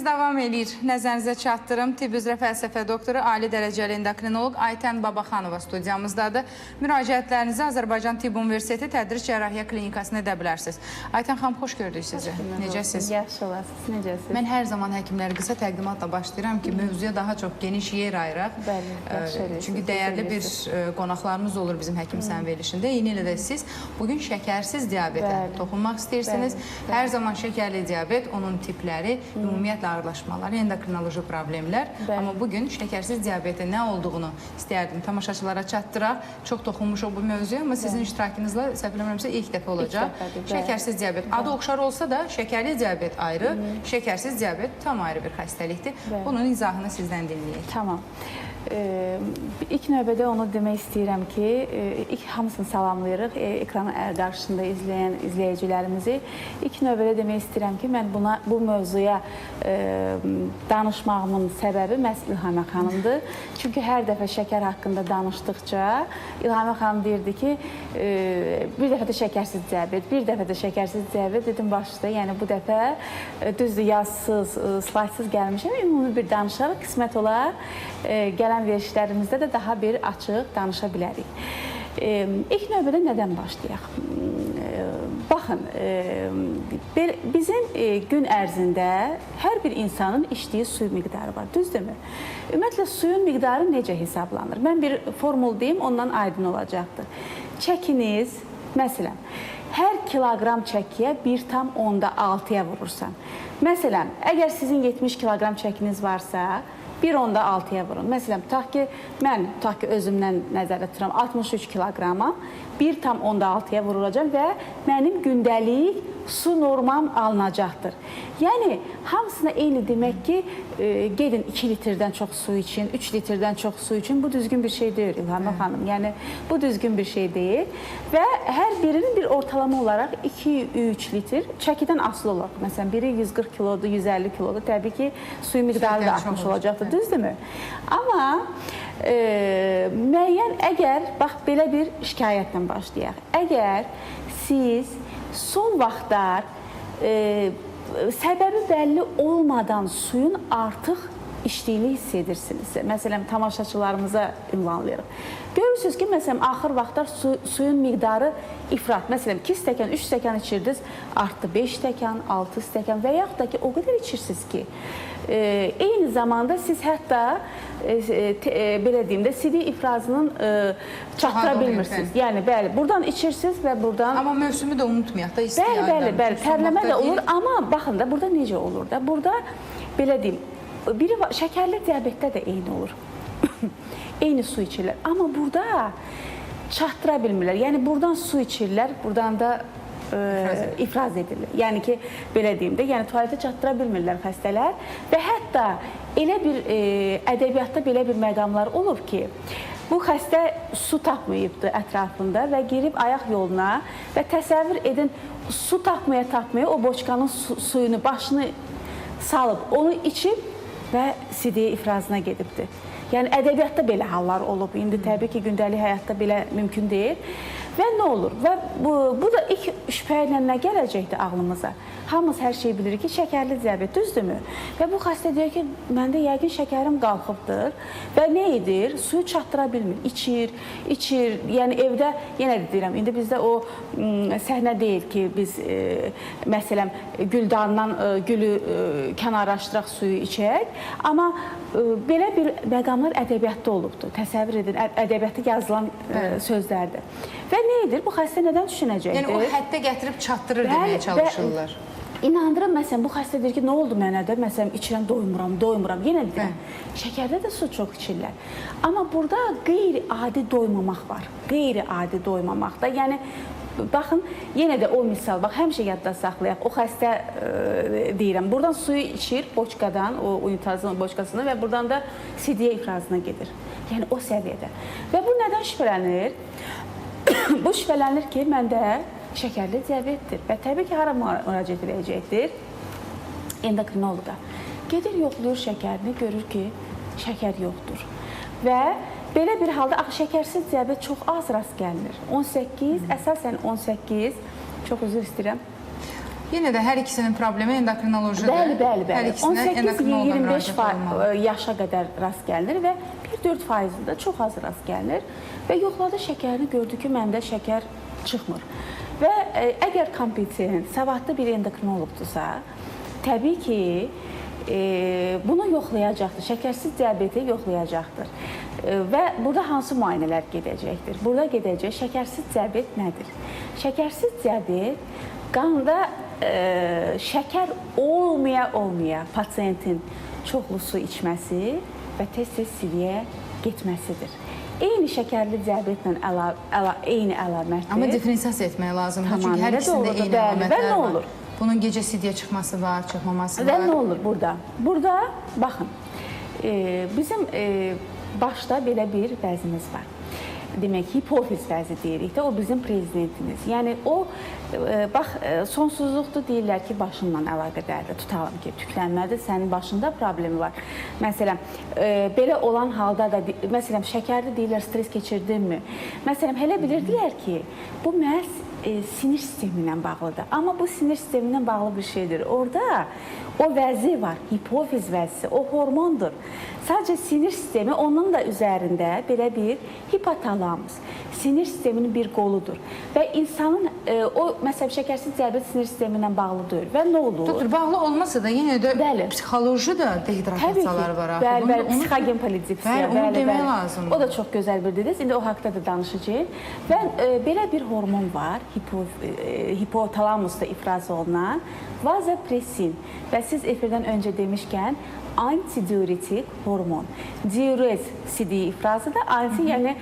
Efirimiz davam edir. Nəzərinizə çatdırım. Tibb üzrə fəlsəfə doktoru, ali dərəcəli endokrinoloq Aytən Babaxanova studiyamızdadır. Müraciətlərinizi Azərbaycan Tibb Universiteti Tədris Cərrahiyyə Klinikasına edə bilərsiniz. Aytən xanım, xoş gördük sizi. Necəsiz? Yaxşı olasınız, necəsiz? Mən hər zaman həkimləri qısa təqdimatla başlayıram ki, mövzuya daha çox geniş yer ayıraq. Bəli, yaxşı Ə, edirsiniz, Çünki dəyərli bir qonaqlarımız olur bizim həkim sən verilişində. Eyni ilə də siz bugün şəkərsiz diabetə toxunmaq istəyirsiniz. Hər zaman şəkərli diabet, onun tipləri, ümumiyyətlə ağırlaşmaları, endokrinoloji problemlər. Bəli. Amma bugün şəkərsiz diabetin nə olduğunu istəyərdim tamaşaçılara çatdıraq. Çox toxunmuşuq bu mövzuya, amma sizin iştirakınızla səhv eləmirəmsə ilk dəfə olacaq. dəfədir, bəli. Şəkərsiz diabet adı oxşar olsa da şəkərli diabet ayrı, şəkərsiz diabet tam ayrı bir xəstəlikdir. Bəli. Bunun izahını sizdən dinləyək. Tamam. Ee, ilk növbədə onu demək istəyirəm ki, e, ilk hamısını salamlayırıq. E, ekranın ə- qarşısında izləyən izləyicilərimizi. İlk növbədə demək istəyirəm ki, mən buna bu mövzuya e, danışmağımın səbəbi məhz İlhamə xanımdır. Çünki hər dəfə şəkər haqqında danışdıqca İlhamə xanım deyirdi ki, bir dəfə də şəkərsiz diabet, bir dəfə də şəkərsiz diabet dedim başda. Yəni bu dəfə düzdür yazsız, slaydsız gəlmişəm. Ümumi bir danışarıq. Qismət olar gələn verişlərimizdə də daha bir açıq danışa bilərik. E, İlk növbədə nədən başlayaq? E, Baxın, e, bizim e, gün ərzində hər bir insanın içdiyi su miqdarı var, düzdürmü? Ümumiyyətlə suyun miqdarı necə hesablanır? Mən bir formul deyim, ondan aydın olacaqdır. Çəkiniz, məsələn, hər kiloqram çəkiyə 1,6-ya vurursan. Məsələn, əgər sizin 70 kiloqram çəkiniz varsa, 1,6-ya vurun. Məsələn, tutaq ki, mən tutaq ki, özümdən nəzərdə tuturam 63 kiloqrama 1,6-ya vurulacaq və mənim gündəlik su normam alınacaqdır. Yəni hamısına eyni demək ki, e, gedin 2 litrdən çox su için, 3 litrdən çox su için bu düzgün bir şey deyil İlhamə xanım. Yəni bu düzgün bir şey deyil və hər birinin bir ortalama olaraq 2-3 litr çəkidən asılı olaraq. Məsələn, biri 140 kilodur, 150 kilodur. Təbii ki, suyu miqdarı da artmış olacaqdır, düzdürmü? Amma e, müəyyən əgər bax belə bir şikayətlə başlayaq. Əgər siz son vaxtlar e, səbəbi bəlli olmadan suyun artıq içdiyini hiss edirsinizsə, məsələn, tamaşaçılarımıza ünvanlayırıq. Görürsünüz ki, məsələn, axır vaxtlar su, suyun miqdarı ifrat. Məsələn, 2 stəkan, 3 stəkan içirdiniz, artdı 5 stəkan, 6 stəkan və yaxud da ki, o qədər içirsiniz ki, e, eyni zamanda siz hətta e, te, e, belə deyim də CD ifrazının e, çatdıra Pardon, bilmirsiniz. Yəni bəli, buradan içirsiniz və buradan Amma mövsümü də unutmayaq da isti Bəli, bəli, bəli. Tərləmə də olur, amma baxın da burada necə olur da? Burada belə deyim, biri şəkərli diabetdə də eyni olur. eyni su içirlər. Amma burada çatdıra bilmirlər. Yəni buradan su içirlər, buradan da e, ifraz edilir. Yəni ki, belə deyim də, yəni tualetə çatdıra bilmirlər xəstələr və hətta elə bir e, ədəbiyyatda belə bir məqamlar olur ki, bu xəstə su tapmayıbdı ətrafında və girib ayaq yoluna və təsəvvür edin, su tapmaya tapmaya o boçkanın su, suyunu başını salıb onu içib və sidiyə ifrazına gedibdi. Yəni ədəbiyyatda belə hallar olub. İndi təbii ki, gündəlik həyatda belə mümkün deyil. Və nə olur? Və bu, bu da ilk şübhə ilə nə gələcəkdi ağlımıza? Hamımız hər şeyi bilirik ki, şəkərli diabet, düzdürmü? Və bu xəstə deyir ki, məndə yəqin şəkərim qalxıbdır və nə edir? Suyu çatdıra bilmir. İçir, içir. Yəni evdə yenə də deyirəm, indi bizdə o m, səhnə deyil ki, biz e, məsələn güldandan e, gülü e, kənarlaşdıraq suyu içək, amma e, belə bir məqamlar ədəbiyyatda olubdu. Təsəvvür edin, ədəbiyyatda yazılan e, sözlərdir. Və nə edir? Bu xəstə nədən düşünəcəkdir? Yəni o həddə gətirib çatdırır deməyə və- çalışırlar. İnandırım, məsələn, bu xəstə deyir ki, nə oldu mənə də? Məsələn, içirəm, doymuram, doymuram. Yenə deyirəm, şəkərdə də su çox içirlər. Amma burada qeyri-adi doymamaq var. Qeyri-adi doymamaqda. Yəni baxın, yenə də o misal, bax həmişə yadda saxlayaq. O xəstə e, deyirəm, buradan suyu içir boçkadan, o unitazın boçkasını və buradan da sidiyə ifrazına gedir. Yəni o səviyyədə. Və bu nədən şübhələnir? bu şübhələnir ki, məndə şəkərli diabetdir və təbii ki, hara müra- müraciət edəcəkdir? Endokrinoloqa. Gedir, yoxlayır şəkərini, görür ki, şəkər yoxdur. Və belə bir halda axı şəkərsiz diabet çox az rast gəlinir. 18, əsasən 18, çox üzr istəyirəm. Yenə də hər ikisinin problemi endokrinolojidir. Bəli, bəli, bəli. ikisinə endokrinoloqa 18-25 müraciət olunmalı. fa- yaşa qədər rast gəlinir və 1-4 faizində çox az rast gəlinir və yoxladı şəkərini gördü ki, məndə şəkər çıxmır. Və ə, əgər kompetent, savadlı bir endokrinoloqdursa, təbii ki, e, bunu yoxlayacaqdır. Şəkərsiz diabeti yoxlayacaqdır. E, və burada hansı müayinələr gedəcəkdir? Burada gedəcək şəkərsiz diabet nədir? Şəkərsiz diabet qanda e, şəkər olmaya olmaya pasiyentin çoxlu su içməsi və tez-tez siliyə getməsidir. Eyni şəkərli diabetlə əla, əla, eyni əlamətdir. Amma diferensiasiya etmək lazımdır. Çünki hər ikisində eyni əlamətlər Və nə var. olur? Bunun gecə sidyə çıxması var, çıxmaması Və var. nə olur burada? Burada baxın. E, bizim e, başda belə bir vəzimiz var. Demək, hipofiz vəzi deyirik də, o bizim prezidentimiz. Yəni o e, bax e, sonsuzluqdur deyirlər ki, başınla əlaqədardır. Tutalım ki, tüklənmədir, sənin başında problemi var. Məsələn, e, belə olan halda da məsələn şəkərli deyirlər stres keçirdinmi? Məsələn, elə bilirdilər ki, bu məhz e, sinir sistemi ilə bağlıdır. Amma bu sinir sistemi bağlı bir şeydir. Orada o vəzi var, hipofiz vəzisi, o hormondur. Sadəcə sinir sistemi onun da üzərində belə bir hipotalamus, sinir sisteminin bir qoludur. Və insanın e, o məsələn şəkərsiz diabet sinir sistemi ilə bağlı deyil. Və nə olur? Doktor, bağlı olmasa da yenə də Bəli. psixoloji ki. dehidrasiyalar var axı. Bəli, bəli, psixogen polidipsiya. Bəli, onu demək lazımdır. O da çox gözəl bir dediniz. İndi o haqqda da danışacağıq. Və e, belə bir hormon var, hipo, e, hipotalamusda ifraz olunan vazopresin. Və siz efirdən öncə demişkən antidiuretik hormon. Diurez sidiyi ifrazı da anti, yəni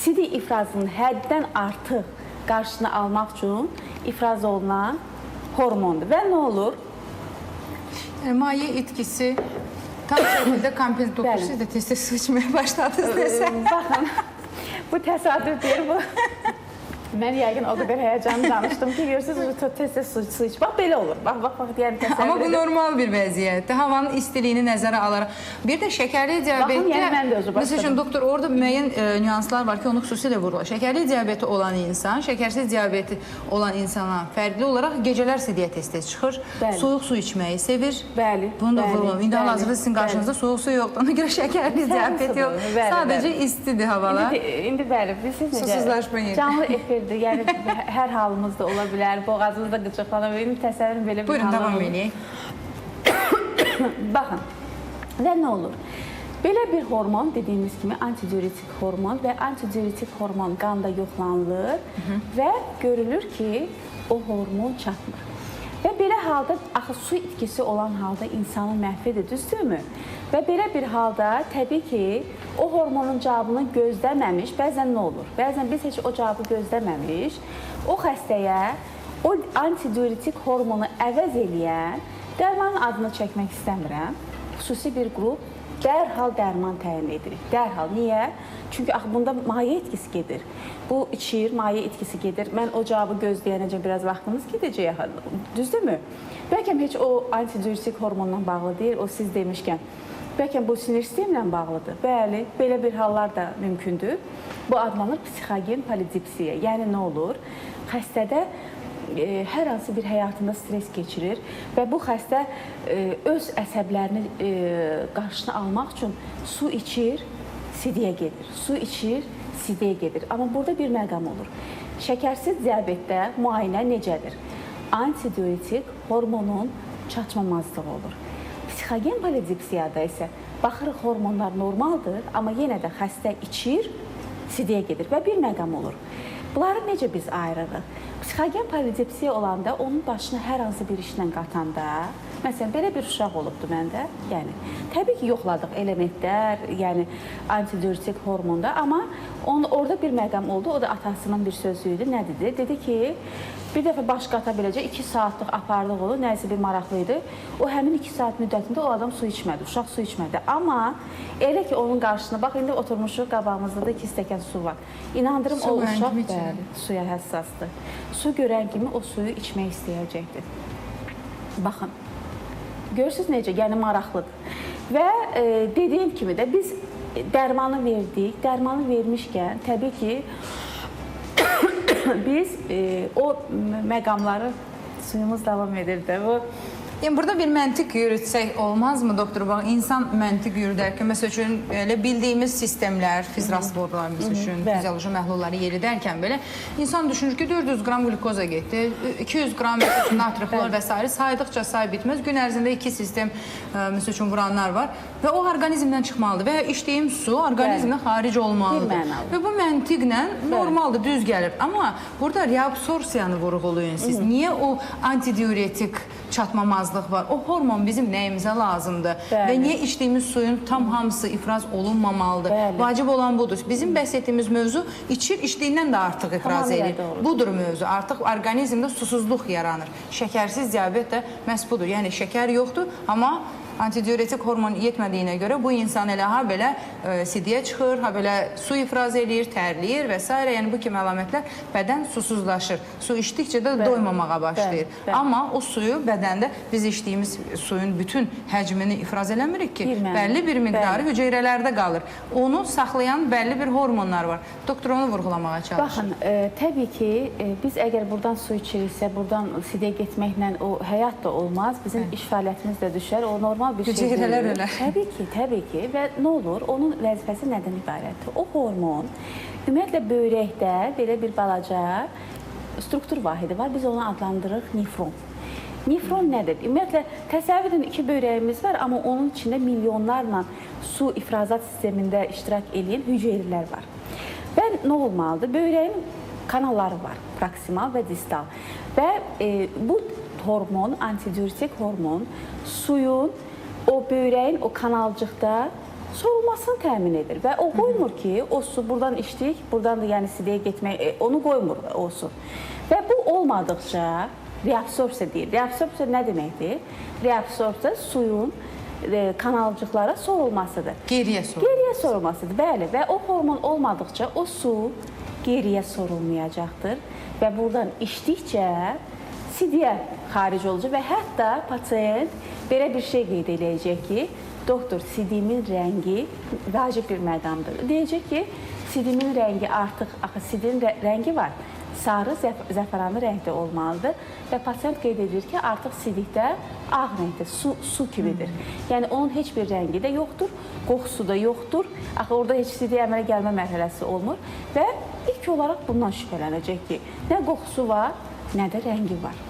sidi ifrazının həddən artıq qarşısını almaq üçün ifraz olunan hormondur. Və nə olur? Yəni, maye itkisi tam şəkildə kompens doktor Bəli. siz su içməyə başladınız desə. Baxın, bu təsadüf deyil bu. Mən yəqin o qədər həyecanlı danışdım ki, görürsüz, tez-tez su, su iç. Bax belə olur. Bax, bax, bax, yəni təsəvvür Amma bu normal bir vəziyyətdir. Havanın istiliyini nəzərə alaraq. Bir də şəkərli diabetdə yəni mən də özü Məsəl üçün başladım. doktor orada müəyyən e, nüanslar var ki, onu xüsusilə vurulur. Şəkərli diabeti olan insan, şəkərsiz diabeti olan insana fərqli olaraq gecələr sidiyə tez-tez çıxır. Bəli. Soyuq su içməyi sevir. Bəli, Bunu da vurulur. İndi hal-hazırda sizin qarşınızda soyuq su yoxdur. Ona görə şəkərli diabet yox. Sadəcə istidir havalar. İndi, indi bəli, bilirsiniz necə? Susuzlaşma yeri. Canlı efirdir. Yəni hər halımızda ola bilər. Boğazınız da qıcıqlana bilər. Təsəvvürün belə bir Buyurun halım davam edək. Baxın, və nə olur? Belə bir hormon dediyimiz kimi antidiuretik hormon və antidiuretik hormon qanda yoxlanılır və görülür ki, o hormon çatmır. Və belə halda axı su itkisi olan halda insanı məhv edir, düzdürmü? Və belə bir halda təbii ki, o hormonun cavabını gözləməmiş, bəzən nə olur? Bəzən biz heç o cavabı gözləməmiş, o xəstəyə o antidiuretik hormonu əvəz eləyən dərmanın adını çəkmək istəmirəm. Xüsusi bir qrup dərhal dərman təyin edirik. Dərhal. Niyə? Çünki axı bunda maye etkisi gedir. Bu içir, maye etkisi gedir. Mən o cavabı gözləyənəcə biraz vaxtımız gedəcək. Düzdürmü? Bəlkə heç o antidiuretik hormonla bağlı deyil, o siz demişkən. Bəlkə bu sinir sistemlə bağlıdır. Bəli, belə bir hallar da mümkündür. Bu adlanır psixogen polidipsiya. Yəni nə olur? Xəstədə e, hər hansı bir həyatında stres keçirir və bu xəstə e, öz əsəblərini e, qarşısını almaq üçün su içir, sidiyə gedir. Su içir, sidiyə gedir. Amma burada bir məqam olur. Şəkərsiz diabetdə müayinə necədir? Antidiuretik hormonun çatmamazlığı olur. Psixogen polidipsiyada isə baxırıq hormonlar normaldır, amma yenə də xəstə içir, sidiyə gedir və bir məqam olur. Bunları necə biz ayırırıq? Psixogen polidipsiya olanda onun başına hər hansı bir işlə qatanda, məsələn belə bir uşaq olubdu məndə. Yəni təbii ki, yoxladıq elementlər, yəni antidiuretik hormonda, amma onun orada bir məqam oldu. O da atasının bir sözü idi. Nə dedi? Dedi ki, bir dəfə baş qata biləcək 2 saatlıq apardıq onu, nəsə bir maraqlı idi. O həmin 2 saat müddətində o adam su içmədi, uşaq su içmədi. Amma elə ki onun qarşısına bax indi oturmuşuq qabağımızda da 2 stəkan su var. İnandırım Su o uşaq bəli, suya həssasdır. Su görən kimi o suyu içmək istəyəcəkdir. Baxın. Görürsüz necə? Yəni maraqlıdır. Və e, dediyim kimi də biz dərmanı verdik. Dərmanı vermişkən təbii ki biz e, o məqamları suyumuz devam edir de. Bu Yəni burada bir məntiq yürütsək olmazmı doktor? Bax insan məntiq yürüdərkən məsəl üçün elə bildiyimiz sistemlər, fizrasborlarımız üçün, bəli. fizioloji məhlulları yeridərkən belə insan düşünür ki 400 qram qlukoza getdi, 200 qram natri xlor və s. saydıqca say bitməz. Gün ərzində iki sistem ə, məsəl üçün vuranlar var və o orqanizmdən çıxmalıdır və ya içdiyim su orqanizmdən xaric olmalıdır. Və bu məntiqlə normaldır, düz gəlir. Amma burada reabsorsiyanı vurğulayın siz. Niyə o antidiuretik çatmamazlıq var? O hormon bizim nəyimizə lazımdır? Bəli. Və niyə içdiyimiz suyun tam hamısı ifraz olunmamalıdır? Bəli. Vacib olan budur. Bizim bəhs etdiyimiz mövzu içir, içdiyindən də artıq ifraz Tamamilə edir. doğrudur. Budur mövzu. Artıq orqanizmdə susuzluq yaranır. Şəkərsiz diabet də məhz budur. Yəni şəkər yoxdur, amma antidiuretik hormon yetmədiyinə görə bu insan elə ha belə e, sidiyə çıxır, ha belə su ifraz eləyir, tərləyir və s. Yəni bu kimi əlamətlər bədən susuzlaşır. Su içdikcə də doymamağa başlayır. bəli, bəli. Amma o suyu bədəndə biz içdiyimiz suyun bütün həcmini ifraz eləmirik ki, mənada. bəlli bir miqdarı hüceyrələrdə qalır. Onu saxlayan bəlli bir hormonlar var. Doktor onu vurğulamağa çalışır. Baxın, e, təbii ki, e, biz əgər buradan su içiriksə, buradan sidə getməklə o həyat da olmaz. Bizim iş fəaliyyətimiz də düşər. O normal bir şey ölər. Təbii ki, təbii ki. Və nə olur? Onun vəzifəsi nədən ibarətdir? O hormon ümumiyyətlə böyrəkdə belə bir balaca struktur vahidi var. Biz onu adlandırırıq nefron. Nefron nədir? Ümumiyyətlə təsəvvür edin iki böyrəyimiz var, amma onun içində milyonlarla su ifrazat sistemində iştirak edən hüceyrələr var. Və nə olmalıdır? Böyrəyin kanalları var, proksimal və distal. Və e, bu hormon, antidiuretik hormon suyun o böyrəyin o kanalcıqda sorulmasını təmin edir və o qoymur ki, o su buradan içdik, buradan da yəni sidəyə getmək, e, onu qoymur o su. Və bu olmadıqca reabsorpsiya deyir. Reabsorpsiya nə deməkdir? Reabsorpsiya suyun e, kanalcıqlara sorulmasıdır. Geriyə sor. Geriyə sorulmasıdır, bəli. Və o hormon olmadıqca o su geriyə sorulmayacaqdır və buradan içdikcə sidiyə xaric olacaq və hətta pasiyent belə bir şey qeyd eləyəcək ki, doktor sidimin rəngi vacib bir məqamdır. Deyəcək ki, sidimin rəngi artıq axı sidin rə- rəngi var. Sarı zəf zəfəranlı rəngdə olmalıdır və pasiyent qeyd edir ki, artıq sidikdə ağ rəngdə su su kimidir. Yəni onun heç bir rəngi də yoxdur, qoxusu da yoxdur. Axı orada heç sidiyə əmələ gəlmə mərhələsi olmur və ilk olaraq bundan şübhələnəcək ki, nə qoxusu var, nə də rəngi var.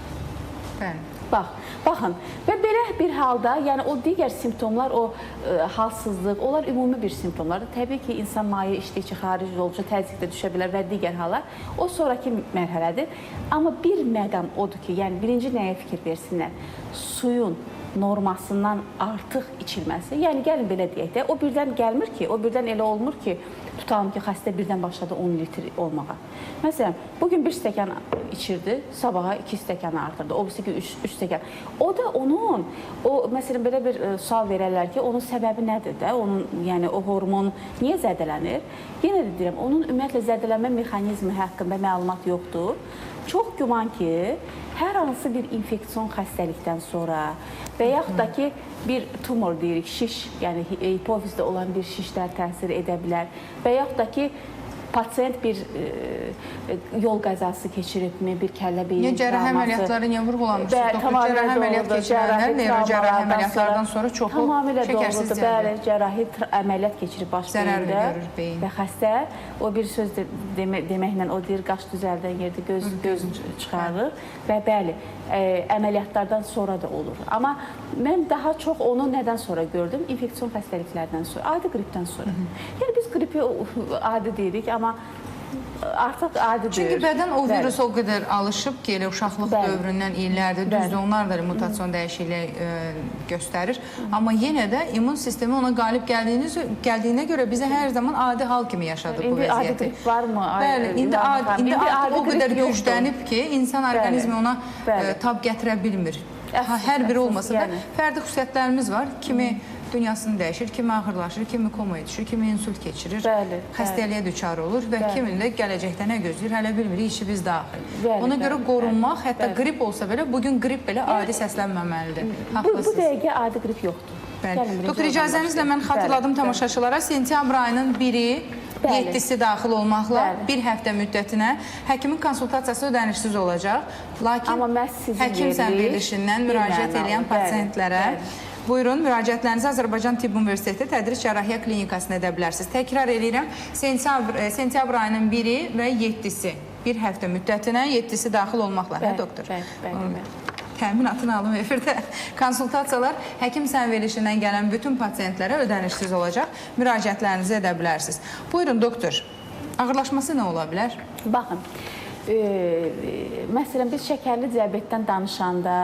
Bəli. Bax, baxın və belə bir halda, yəni o digər simptomlar, o ə, halsızlıq, onlar ümumi bir simptomlardır. Təbii ki, insan maye içdikcə xaric olunca təzyiqdə düşə bilər və digər hallar o sonrakı mərhələdir. Amma bir məqam odur ki, yəni birinci nəyə fikir versinlər? Suyun normasından artıq içilməsi. Yəni gəlin belə deyək də, o birdən gəlmir ki, o birdən elə olmur ki, tutalım ki, xəstə birdən başladı 10 litr olmağa. Məsələn, bu gün 1 stəkan içirdi, sabaha 2 stəkan artırdı, o birisi gün 3 3 stəkan. O da onun o məsələn belə bir e, sual verərlər ki, onun səbəbi nədir də? Onun yəni o hormon niyə zədələnir? Yenə də deyirəm, onun ümumiyyətlə zədələnmə mexanizmi haqqında məlumat yoxdur. Çox güman ki, hər hansı bir infeksion xəstəlikdən sonra və yaxud da ki, bir tumor deyirik, şiş, yəni hi- hipofizdə olan bir şişlər təsir edə bilər və yaxud da ki, pasiyent bir e, e, yol qəzası keçiribmi, bir kəllə cərrahi travması. əməliyyatları niyə vurğulamışsınız? Doktor, cərrahi əməliyyat keçirənlər, travmalardan əməliyyatlardan sonra çoxu şəkərsiz diabet. Bəli, cərrahi tr- əməliyyat keçirib baş beyində və xəstə o bir söz de, demə, deməklə o deyir qaş düzəldən yerdə göz göz çıxarır və bəli, ə, əməliyyatlardan sonra da olur. Amma mən daha çox onu nədən sonra gördüm? İnfeksion xəstəliklərdən sonra, adi qripdən sonra. Yəni biz qripi adi deyirik, amma artıq adi Çünki bədən o virus o qədər alışıb ki, elə uşaqlıq Bəli. dövründən illərdir, düzdür, onlar da mutasyon dəyişikliyi e, göstərir. Amma yenə də immun sistemi ona qalib gəldiyiniz gəldiyinə görə bizə hər zaman adi hal kimi yaşadıq bu İndi adi vəziyyəti. varmı? Bəli, indi adi, indi artıq o qədər güclənib ki, insan orqanizmi ona e, tab gətirə bilmir. Hər biri olmasa da fərdi xüsusiyyətlərimiz var. Kimi dünyasını dəyişir, kimi ağırlaşır, kimi komaya düşür, kimi insult keçirir, Bəli, xəstəliyə düçar olur və Bəli. kimin də gələcəkdə nə gözləyir, hələ bilmirik, işimiz daxil. Bəli, Ona bəli, görə bəli, qorunmaq, hətta bəli. qrip olsa belə, bugün qrip belə adi səslənməməlidir. Bu, bu dəqiqə adi qrip yoxdur. Bəli. Gəlin Doktor icazənizlə mən xatırladım Bəli, tamaşaçılara sentyabr ayının 1-i Bəli. 7-si daxil olmaqla Bəli. bir həftə müddətinə həkimin konsultasiyası ödənişsiz olacaq. Lakin həkim sən verdiyi verilişindən bir müraciət edən bəli, pasientlərə bəli. Buyurun, müraciətlərinizi Azərbaycan Tibb Universiteti Tədris Cərrahiyyə Klinikasına edə bilərsiniz. Təkrar edirəm, sentyabr, e, sentyabr ayının 1-i və 7-si bir həftə müddətinə 7-si daxil olmaqla, hə Bəli, doktor? bəli, bəli, bəli. Təminatını alım efirdə. Konsultasiyalar həkim sən verilişindən gələn bütün pasientlərə ödənişsiz olacaq. Müraciətlərinizi edə bilərsiniz. Buyurun doktor. Ağırlaşması nə ola bilər? Baxın, e, məsələn biz şəkərli diabetdən danışanda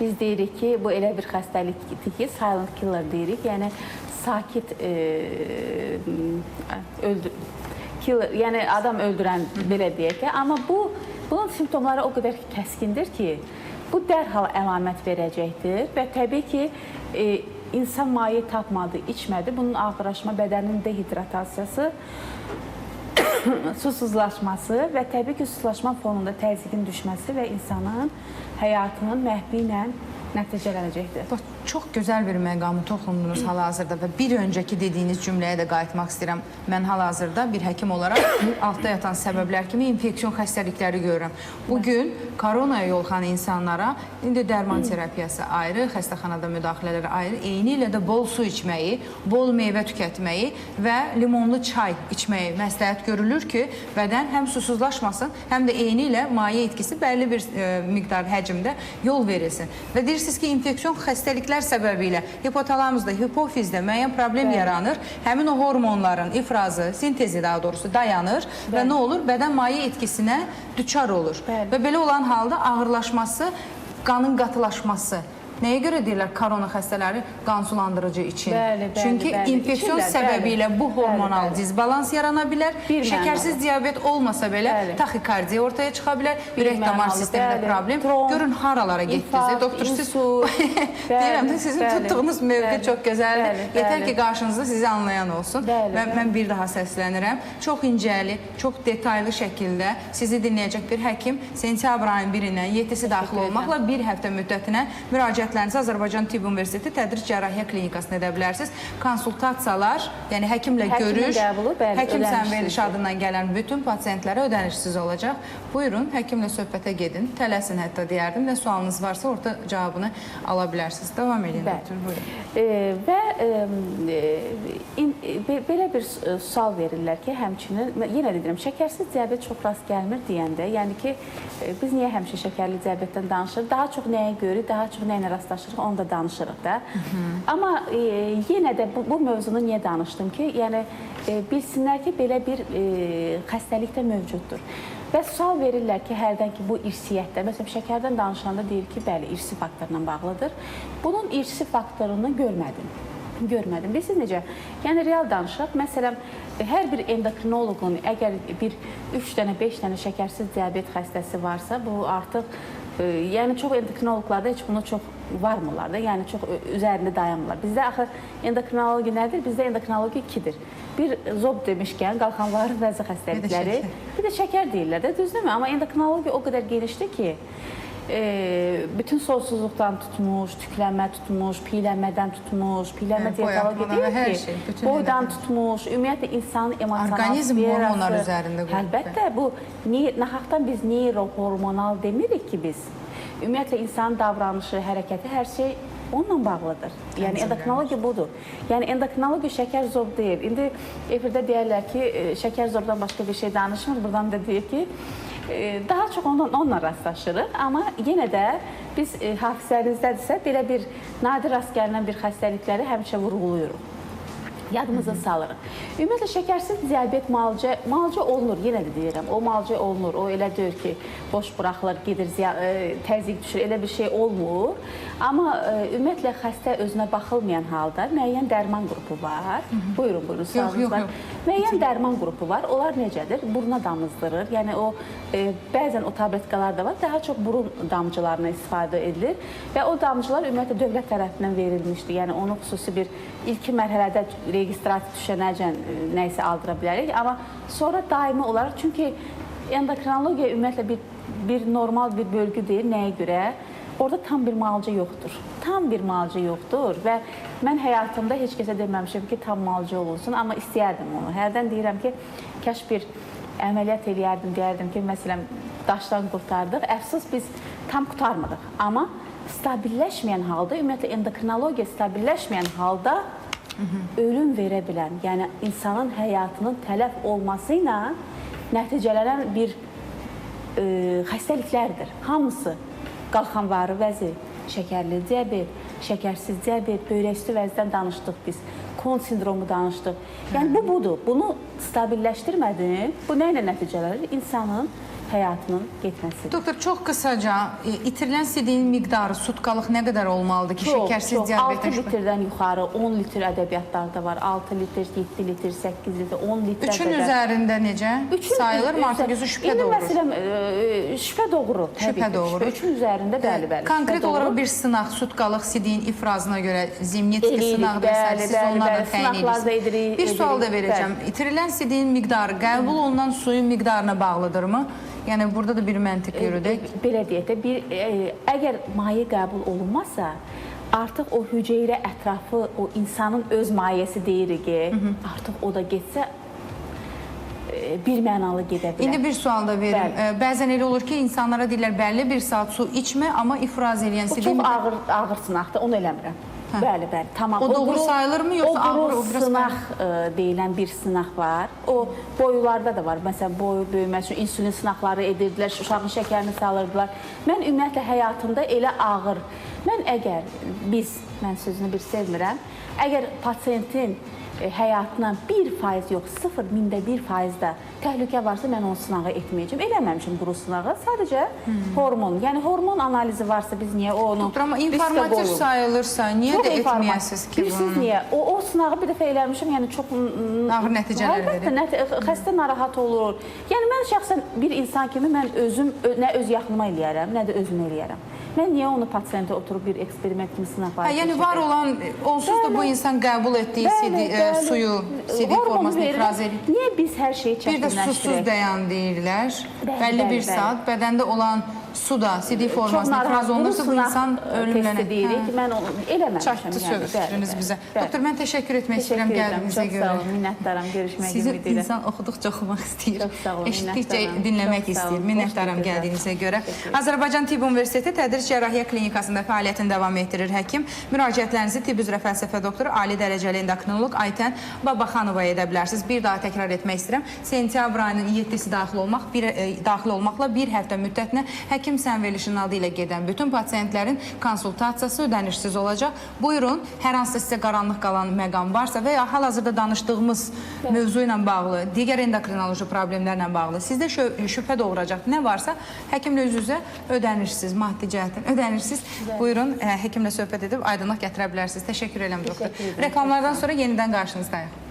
biz deyirik ki, bu elə bir xəstəlikdir ki, silent killer deyirik. Yəni sakit e, öldür killer, yəni adam öldürən belə deyək ki, amma bu bunun simptomları o qədər kəskindir ki, bu dərhal əlamət verəcəkdir və təbii ki, e, insan maye tapmadı, içmədi. Bunun ağırlaşma, bədənin dehidratasiyası susuzlaşması və təbii ki, susuzlaşma fonunda təzyiqin düşməsi və insanın həyatının məhvi ilə nəticələnəcəkdir. Bax, çox gözəl bir məqamı toxundunuz hal-hazırda və bir öncəki dediyiniz cümləyə də qayıtmaq istəyirəm. Mən hal-hazırda bir həkim olaraq altda yatan səbəblər kimi infeksion xəstəlikləri görürəm. Bu gün koronaya yolxan insanlara indi dərman terapiyası ayrı, xəstəxanada müdaxilələri ayrı, eyni ilə də bol su içməyi, bol meyvə tükətməyi və limonlu çay içməyi məsləhət görülür ki, bədən həm susuzlaşmasın, həm də eyni ilə maye etkisi bəlli bir e, miqdar həcmdə yol verilsin. Və deyirsiniz ki, infeksion xəstəliklər səbəbilə hipotalamusda, hipofizdə müəyyən problem Bəli. yaranır. Həmin o hormonların ifrazı, sintezi daha doğrusu dayanır və Bəli. nə olur? Bədən maye etkisinə düçar olur. Bəli. Və belə olan halda ağırlaşması, qanın qatılaşması Nəyə görə deyirlər korona xəstələri qan sulandırıcı için? Bəli, bəli, Çünki bəli. infeksion İçirlər, səbəbilə bəli. bu hormonal Bəli, bəli. disbalans yarana bilər. Bir Şəkərsiz mənalı. diabet olmasa belə Bəli. taxikardiya ortaya çıxa bilər. Ürək damar sistemində bəli. problem. Trom, Görün haralara getdiniz. infarkt, Doktor siz deyirəm də sizin bəli, tutduğunuz mövqe bəli, çox gözəldir. bəli, Yetər bəli. ki qarşınızda sizi anlayan olsun. Bəli, mən bir daha səslənirəm. Çox incəli, çox detaylı şəkildə sizi dinləyəcək bir həkim sentyabr ayının 1-dən 7-si daxil olmaqla bir həftə müddətinə müraciətlərinizi Azərbaycan Tibb Universiteti Tədris Cərrahiyyə Klinikasına edə bilərsiniz. Konsultasiyalar, yəni həkimlə Həkimin görüş, qəbulu, bəli, həkim sən ödənişsizdir. veriliş adından gələn bütün pasientlərə ödənişsiz olacaq. Buyurun, həkimlə söhbətə gedin. Tələsin hətta deyərdim. Nə sualınız varsa orada cavabını ala bilərsiniz. Davam edin doktor, buyurun. E, və e, in, be, belə bir e, sual verirlər ki, həmçinin yenə deyirəm, şəkərsiz diabet çox rast gəlmir deyəndə, yəni ki, e, biz niyə həmişə şəkərli diabetdən danışırıq? Daha çox nəyə görə, daha çox nə ilə rastlaşırıq, onu da danışırıq da. Amma e, yenə də bu, bu mövzunu niyə danışdım ki, yəni e, bilsinlər ki, belə bir e, xəstəlik də mövcuddur. Və sual verirlər ki, hərdən ki, bu irsiyyətdə, məsələn, şəkərdən danışanda deyir ki, bəli, irsi faktorla bağlıdır. Bunun irsi faktorunu görmədim. Görmədim. Bilirsiniz necə? Yəni real danışaq. Məsələn, hər bir endokrinoloqun əgər bir 3 dənə, 5 dənə şəkərsiz diabet xəstəsi varsa, bu artıq yəni çox endokrinoloqlarda heç bunu çox varmırlar da. Yəni çox ö- üzərində dayanmırlar. Bizdə axı endokrinologiya nədir? Bizdə endokrinologiya 2-dir. Bir zob demişkən qalxanların vəzi xəstəlikləri, bir də şəkər deyirlər də, düzdürmü? Amma endokrinologiya o qədər genişdir ki, e, bütün sonsuzluqdan tutmuş, tüklənmə tutmuş, piylənmədən tutmuş, və deyir hər ki, şey, boydan elədir. tutmuş, ümumiyyətlə insanın emosional Orqanizm hormonlar üzərində qurulub. Əlbəttə, bu nahaqdan biz neyrohormonal demirik ki biz. Ümumiyyətlə insanın davranışı, hərəkəti, hər şey onunla bağlıdır. Yəni endokrinologiya budur. Yəni endokrinologiya şəkər zob deyil. İndi efirdə deyirlər ki, e, şəkər zobdan başqa bir şey danışmır. Buradan da deyir ki, e, daha çox ondan onunla rastlaşırıq, amma yenə də biz e, hafizənizdədirsə belə bir nadir rast gəlinən bir xəstəlikləri həmişə vurğuluyuruq yadımıza salırıq. Ümumiyyətlə şəkərsiz diabet müalicə müalicə olunur, yenə də deyirəm. O müalicə olunur. O elə deyil ki, boş buraxılır, gedir, e, təzyiq düşür. Elə bir şey olmur. Amma e, ümumiyyətlə xəstə özünə baxılmayan halda müəyyən dərman qrupu var. Buyurun, buyurun. sualınız yox, var. yox. Müəyyən dərman qrupu var. Onlar necədir? Buruna damızdırır. Yəni o e, bəzən o tabletkalar da var. Daha çox burun damcılarına istifadə edilir və o damcılar ümumiyyətlə dövlət tərəfindən verilmişdi. Yəni onu xüsusi bir ilkin mərhələdə registrasiya düşənəcən e, nə aldıra bilərik, amma sonra daimi olaraq çünki endokrinologiya ümumiyyətlə bir bir normal bir bölgü deyil. Nəyə görə? orada tam bir müalicə yoxdur. Tam bir müalicə yoxdur və mən həyatımda heç kəsə deməmişəm ki, tam müalicə olunsun, amma istəyərdim onu. Hərdən deyirəm ki, kəş bir əməliyyat eləyərdim, deyərdim ki, məsələn, daşdan qurtardıq. Əfsus biz tam qurtarmadıq, amma stabilləşməyən halda, ümumiyyətlə endokrinologiya stabilləşməyən halda ölüm verə bilən, yəni insanın həyatının tələf olması ilə nəticələnən bir e, xəstəliklərdir. Hamısı qalxanvarı vəzi, şəkərli diabet, şəkərsiz diabet, böyrək üstü vəzdən danışdıq biz. Kon sindromu danışdıq. Yəni bu budur. Bunu stabilləşdirmədin, bu nə ilə nəticələnir? İnsanın həyatının getməsidir. Doktor, çox qısaca e, itirilən sidiyin miqdarı sutkalıq nə qədər olmalıdır ki, şəkərsiz diabetə 6 litrdən yuxarı 10 litr ədəbiyyatlarda var. 6 litr, 7 litr, 8 litr, 10 litrə Üçün qədər. üzərində necə? Üçün Sayılır mı? Artıq özü şübhə doğurur. məsələn e, şübhə doğurur. Şübhə doğurur. Üçün üzərində bəli, bəli. Konkret olaraq bir sınaq, sutkalıq sidiyin ifrazına görə zimnitski sınağı və bəli, siz bəli. təyin edirsiniz. Bir sual da verəcəm. İtirilən sidiyin miqdarı qəbul olunan suyun miqdarına bağlıdırmı? Yəni burada da bir məntiq yürüdək. Belə deyək də, bir e, əgər maye qəbul olunmazsa, artıq o hüceyrə ətrafı, o insanın öz mayesi deyirik ki, artıq o da getsə e, bir mənalı gedə bilər. İndi bir sual da verim. Bəli. Ə, Bəzən elə olur ki, insanlara deyirlər bəlli bir saat su içmə, amma ifraz eləyən Bu çox ağır ağır sınaqdır, onu eləmirəm. Bəli, bəli, tamam. O doğru quru- sayılırmı, yoxsa o ağır, o biraz sınaq e, deyilən bir sınaq var. O boylarda da var. Məsələn, boyu böyüməsi üçün insulin sınaqları edirdilər, uşağın şəkərini salırdılar. Mən ümumiyyətlə həyatımda elə ağır. Mən əgər biz, mən sözünü bir sevmirəm, əgər pasiyentin həyatına 1% yox, 0 mində 1% də təhlükə varsa mən onu sınağı etməyəcəm. Eləməmişəm quru sınağı. Sadəcə hormon, yəni hormon analizi varsa biz niyə onu Doktor, amma informativ sayılırsa, niyə Çox də etməyəsiz ki Bilirsiniz niyə? O, o sınağı bir dəfə eləmişəm, yəni çox Ağır nəticələr Əlbəttə, verir. nət- xəstə narahat olur. Yəni mən şəxsən bir insan kimi mən özüm nə öz yaxınıma eləyərəm, nə də özüm eləyərəm. Mən niyə onu pasiyentə oturub bir eksperiment kimi sınaqlar Hə, yəni var olan onsuz da bu insan qəbul etdiyi sidi, ə, suyu Hormonu formasında verir. ifraz edir. Niyə biz hər şeyi Bir də susuz dayan deyirlər. Bəli, Bəlli bəli, bir bəli. saat bədəndə olan su da sidik Çox formasında ifraz olunursa bu insan e, testi deyirik. Mən onu eləməmişəm. Çatdı yəni. sözünüz Bəli, bizə. Doktor, mən təşəkkür etmək istəyirəm gəldiyinizə Çox görə. sağ olun, minnətdaram. Görüşmək Sizi ümidi ilə. insan oxuduqca oxumaq istəyir. Çox sağ olun, Eşitdikcə dinləmək Çox istəyir. Minnətdaram gəldiyinizə görə. Azərbaycan Tibb Universiteti Tədris Cərrahiyyə Klinikasında fəaliyyətini davam etdirir həkim. Müraciətlərinizi tibb üzrə fəlsəfə doktoru, ali dərəcəli endokrinoloq Aytən Babaxanovaya edə bilərsiniz. Bir daha təkrar etmək istəyirəm. Sentyabr ayının 7-si daxil olmaq, bir e, daxil olmaqla bir həftə müddətinə həkim sən verilişinin adı ilə gedən bütün pasiyentlərin konsultasiyası ödənişsiz olacaq. Buyurun, hər hansı sizə qaranlıq qalan məqam varsa və ya hal-hazırda danışdığımız mövzu ilə bağlı, digər endokrinoloji problemlərlə bağlı sizdə şö- şübhə doğuracaq nə varsa həkimlə üz-üzə ödənişsiz, maddi cəhətdən ödənişsiz. Buyurun, ə, həkimlə söhbət edib aydınlıq gətirə bilərsiniz. Təşəkkür edirəm doktor. Reklamlardan sonra yenidən qarşınızdayıq.